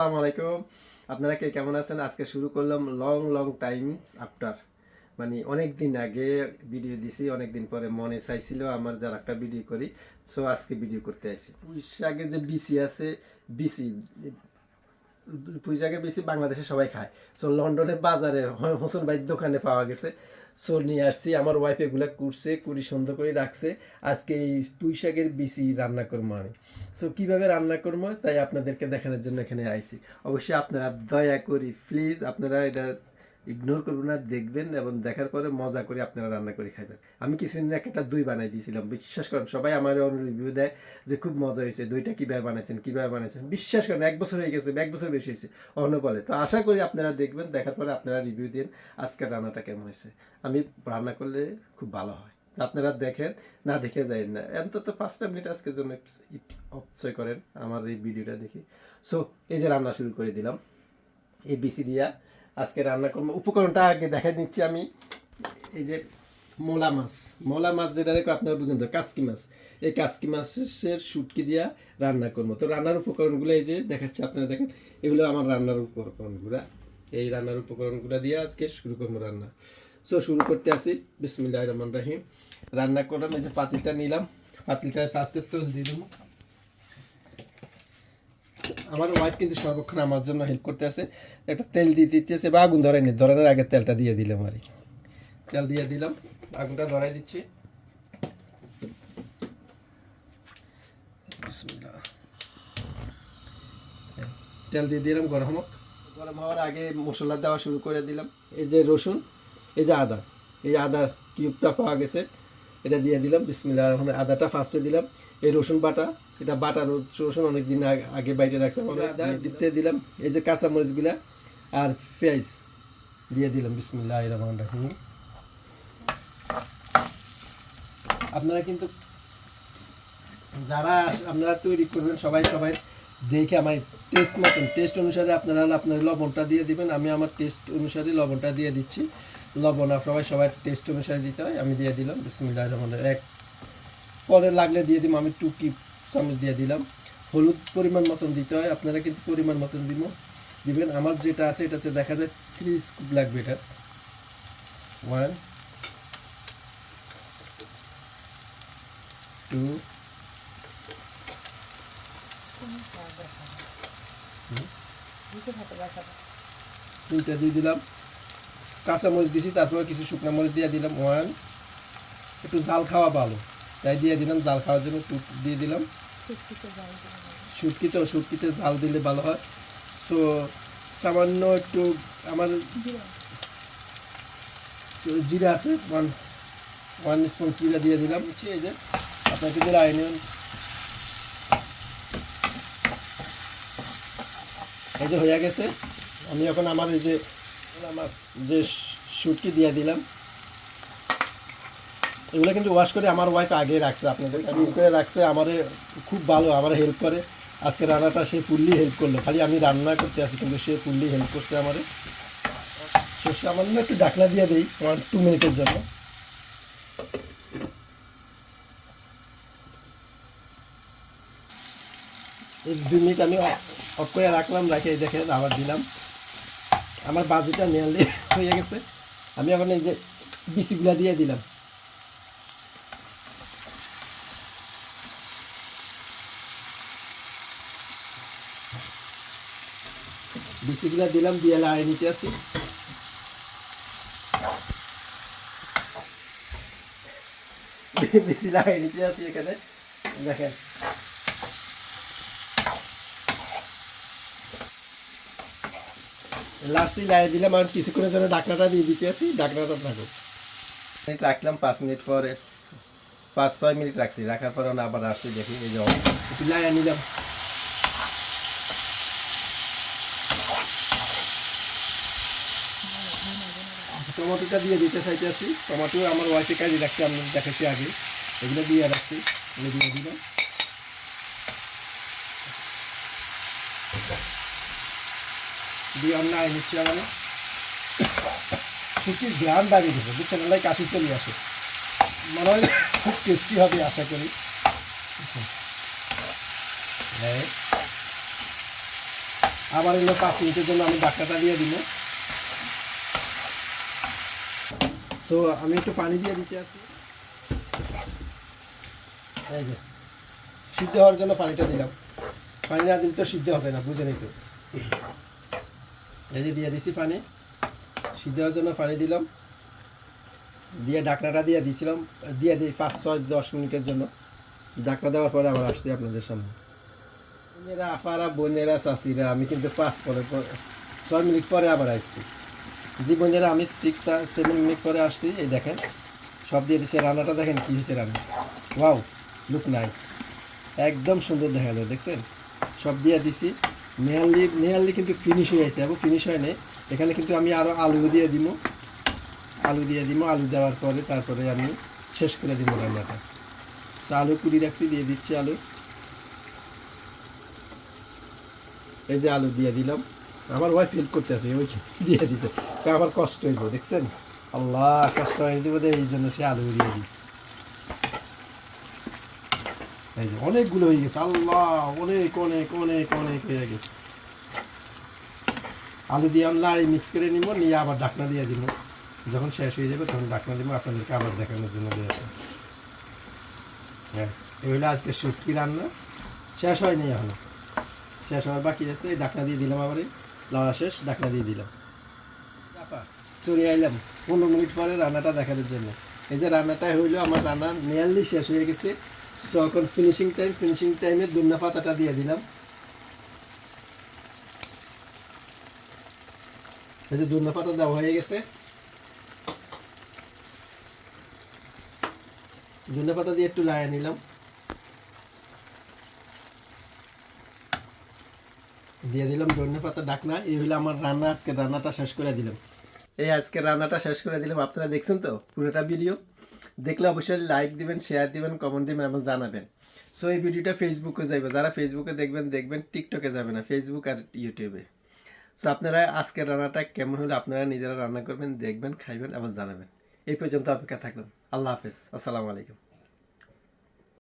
আসসালামু আলাইকুম। আপনারা কে কেমন আছেন? আজকে শুরু করলাম লং লং টাইম আফটার মানে অনেক দিন আগে ভিডিও দিছি অনেক দিন পরে মনে চাইছিল আমার যার একটা ভিডিও করি। সো আজকে ভিডিও করতে আইছি। পুঁই আগে যে বিসি আছে বিসি পুঁই শাকের বেশি বাংলাদেশে সবাই খায়। সো লন্ডনের বাজারে হোসেন ভাইয়ের দোকানে পাওয়া গেছে। সো নিয়ে আসছি, আমার ওয়াইফ এগুলো করছে, কুড়ি সুন্দর করে রাখছে। আজকে এই পুঁই শাকের বিসি রান্না করব আমি। সো কীভাবে রান্না করব? তাই আপনাদেরকে দেখানোর জন্য এখানে আইছি। অবশ্যই আপনারা দয়া করি প্লিজ আপনারা এটা ইগনোর করবেন না, দেখবেন এবং দেখার পরে মজা করে আপনারা রান্না করে খাবেন। আমি কিছুদিন একটা দই বানাই দিয়েছিলাম, বিশ্বাস করেন, সবাই আমার রিভিউ দেয় যে খুব মজা হয়েছে, দইটা কীভাবে বানাইছেন কীভাবে বানাইছেন, বিশ্বাস করেন, এক বছর হয়ে গেছে, এক বছর বেশি হয়েছে, অন্য বলে। তো আশা করি আপনারা দেখবেন, দেখার পরে আপনারা রিভিউ দিন, আজকের রান্নাটা কেমন হয়েছে। আমি রান্না করলে খুব ভালো হয়। আপনারা দেখেন, না দেখে যাই না। অন্তত পাঁচটা মিনিট আজকের জন্য অপচয় করেন আমার এই ভিডিওটা দেখি। সো এই যে রান্না শুরু করে দিলাম। এই বিসি দিয়া আজকে রান্না করব। উপকরণটা আগে দেখাই নিচ্ছি আমি। এই যে মোলা মাছ। মোলা মাছ যেটা রেখে আপনারা বুঝেন তো, কাসকি মাছ। এই কাসকি মাছের শুটকি দিয়া রান্না করব। তো রান্নার উপকরণগুলো এই যে দেখাচ্ছি, আপনারা দেখেন, এগুলো আমার রান্নার উপকরণগুলো। এই রান্নার উপকরণগুলো দিয়ে আজকে শুরু করব রান্না। সো শুরু করতে আসি বিসমিল্লাহ রহমান রাহিম। রান্না করলাম, এই যে পাতিলটা নিলাম। পাতিলটা ফার্স্টে তেল দিয়ে দেবো। আমার ওয়াইফ কিন্তু সর্বক্ষণ আমার জন্য হেল্প করতে আছে একটা তেল দিয়ে দিতেছে বা আগুন ধরায়নি ধরানোর আগে তেলটা দিয়ে দিলাম আর। তেল দিয়ে দিলাম, আগুনটা ধরাই দিচ্ছি। তেল দিয়ে দিলাম, গরম হোক। গরম হওয়ার আগে মশলা দেওয়া শুরু করে দিলাম। এই যে রসুন, এই যে আদা, এই যে আদার কিউবটা পাওয়া গেছে। এটা দিয়ে দিলাম বিসমিল্লাহ রহমান আদাটা ফার্স্টে দিলাম। এই রসুন বাটা এটা বাটা রসুন অনেক দিন আগে- বাইরে রাখছে আদা দিতে দিলাম। এই যে কাঁচা মরিচগুলা আর পেঁয়াজ দিয়ে দিলাম বিসমিল্লাহ রহমান রাহিম। আপনারা কিন্তু যারা আপনারা তৈরি করবেন সবাই সবাই দেখে আমার টেস্ট মতন। টেস্ট অনুসারে আপনারা আপনার লবণটা দিয়ে দিবেন আমি আমার টেস্ট অনুসারে লবণটা দিয়ে দিচ্ছি। লবণ আর সবাই টেস্ট অনুসারে দিতে হয়, আমি দিয়ে দিলাম বিসমিল্লাহ রহমান এক পরে লাগলে দিয়ে দিব, আমি টু কি চামচ দিয়ে দিলাম। হলুদ পরিমাণ মতন দিতে হয়, আপনারা কিন্তু পরিমাণ মতন দিব, দিবেন। আমার যেটা আছে, এটাতে দেখা যায় থ্রি স্কুপ লাগবে এটা। ওয়ান টু দুইটা দিয়ে দিলাম। কাঁচা মরিচ দিছি তারপরে কিছু শুকনো মরিচ দিয়ে দিলাম ওয়ান একটু জাল খাওয়া ভালো। তাই দিয়ে দিলাম জাল খাওয়ার জন্য টুক দিয়ে দিলাম। শুটকিতে শুটকিতে জাল দিলে ভালো হয়। সো সামান্য একটু আমার জিরা আছে ওয়ান ওয়ান স্পুন জিরা দিয়ে দিলাম। এই যে। আপনাকে দিলে আইন এই যে হয়ে গেছে। আমি এখন আমার এই যে মাছ যে শুটকি দিয়ে দিলাম, এগুলো কিন্তু ওয়াশ করে আমার ওয়াইফ আগে রাখছে আপনাদের। আমি করে রাখছে, আমারে খুব ভালো, আমার হেল্প করে। আজকে রান্নাটা সে ফুললি হেল্প করল। খালি আমি রান্না করতে আসি কিন্তু সে ফুললি হেল্প করছে আমারে। সে সামান্য একটু ডাকনা দিয়ে দিই আমার টু মিনিটের জন্য। এই দুই মিনিট আমি অফ করে রাখলাম, রাখে দেখে আবার দিলাম। আমার বাজিটা নিয়ালি হয়ে গেছে। আমি এখন এই যে বিচিগুলা দিয়ে দিলাম। বিচিগুলা দিলাম, দিয়ে লাড়ি নিতে আসি। বিচি লাড়ি নিতে আসি এখানে। দেখেন। লাস্টে লাগিয়ে দিলাম আর কিছুক্ষণের জন্য ডাকনাটা দিয়ে দিতে আসি ডাকনাটা থাকুক মিনিট রাখলাম পাঁচ মিনিট পরে পাঁচ ছয় মিনিট রাখছি রাখার পরে আবার আসছি দেখি এই যে একটু লাগিয়ে নিলাম টমেটোটা দিয়ে দিতে চাইতে আছি টমেটো আমার ওয়াইফে কাজে রাখছি আমি দেখেছি আগে। এগুলো দিয়ে রাখছি এগুলো দিয়ে দিলাম। আই নিচ্ছি আমাদের ছুটির গ্রাম বাড়িয়ে দেবো বুঝছেন? ওলাই কাশি চলে আসে। মনে হয় খুব টেস্টি হবে আশা করি। এই আবার এগুলো পাঁচ মিনিটের জন্য আমি ডাক্তারটা দিয়ে দিব। তো আমি একটু পানি দিয়ে দিতে আসি। এই যে, সিদ্ধ হওয়ার জন্য পানিটা দিলাম। পানি না দিলে তো সিদ্ধ হবে না, বুঝে নিত এই দিয়ে দিছি পানি। সিদ্ধ হওয়ার জন্য পানি দিলাম। দিয়ে ডাকনাটা দিয়ে দিয়েছিলাম দিয়ে দিই পাঁচ, ছয়, দশ মিনিটের জন্য। ডাকনা দেওয়ার পরে আবার আসছি আপনাদের সামনে। বোনেরা, আপারা, বোনেরা চাষিরা আমি কিন্তু পাঁচ পরে- ছয় মিনিট পরে আবার আসছি। জি বোনেরা, আমি সিক্স সেভেন মিনিট পরে আসছি। এই দেখেন, সব দিয়ে দিচ্ছে রান্নাটা দেখেন কী হয়েছে রান্না। ওয়াও লুক নাইস একদম সুন্দর দেখা যায়, দেখছেন? সব দিয়ে দিছি। নেয়ালি নেয়ালি কিন্তু ফিনিশ হয়ে গেছে। এবং ফিনিশ হয় নাই। এখানে কিন্তু আমি আরও আলু দিয়ে দিব। আলু দিয়ে দিব। আলু দেওয়ার পরে তারপরে আমি শেষ করে দিব রান্নাটা। তো আলু কুড়ি রাখছি, দিয়ে দিচ্ছি আলু। এই যে আলু দিয়ে দিলাম। আমার ওয়াইফ হেল্প করতে আছে, ওই দিয়ে দিছে। আমার কষ্ট হইব, দেখছেন? আল্লাহ, কষ্ট হয়ে দিব এই জন্য সে আলু দিয়ে দিচ্ছে এই যে অনেকগুলো হয়ে গেছে। আল্লাহ, অনেক অনেক অনেক অনেক হয়ে গেছে। আলু দিয়ে আমরা মিক্স করে নিব, নিয়ে আবার ডাকনা দিয়ে দিব। যখন শেষ হয়ে যাবে তখন ডাকনা দিব, আপনাদেরকে আবার দেখানোর জন্য দিয়ে হ্যাঁ এই আজকে শুটকি রান্না। শেষ হয়নি এখনও। শেষ হওয়ার বাকি আছে। ডাকনা দিয়ে দিলাম আবার লাড়া শেষ, ডাকনা দিয়ে দিলাম। চলে আইলাম। পনেরো মিনিট পরে রান্নাটা দেখানোর জন্য। এই যে রান্নাটা হইল, আমার রান্না নিয়ারলি শেষ হয়ে গেছে। সো এখন ফিনিশিং টাইম ফিনিশিং টাইমে দুন্না পাতাটা দিয়ে দিলাম। এই যে দুন্না পাতা দেওয়া হয়ে গেছে। ধনে পাতা দিয়ে একটু লাগাই নিলাম। দিয়ে দিলাম ধনে পাতা ডাকনা এই হলো আমার রান্না। আজকে রান্নাটা শেষ করে দিলাম। এই আজকে রান্নাটা শেষ করে দিলাম। আপনারা দেখছেন তো পুরোটা ভিডিও দেখলে অবশ্যই লাইক দিবেন শেয়ার দিবেন কমেন্ট দিবেন এবং জানাবেন। সো এই ভিডিওটা ফেসবুকে যাবে যারা ফেসবুকে দেখবেন দেখবেন টিকটকে যাবে না ফেসবুক আর ইউটিউবে সো আপনারা আজকের রান্নাটা কেমন হলে, আপনারা নিজেরা রান্না করবেন, দেখবেন, খাইবেন এবং জানাবেন। এই পর্যন্ত অপেক্ষা থাকবেন। আল্লাহ হাফেজ। আসসালামু আলাইকুম।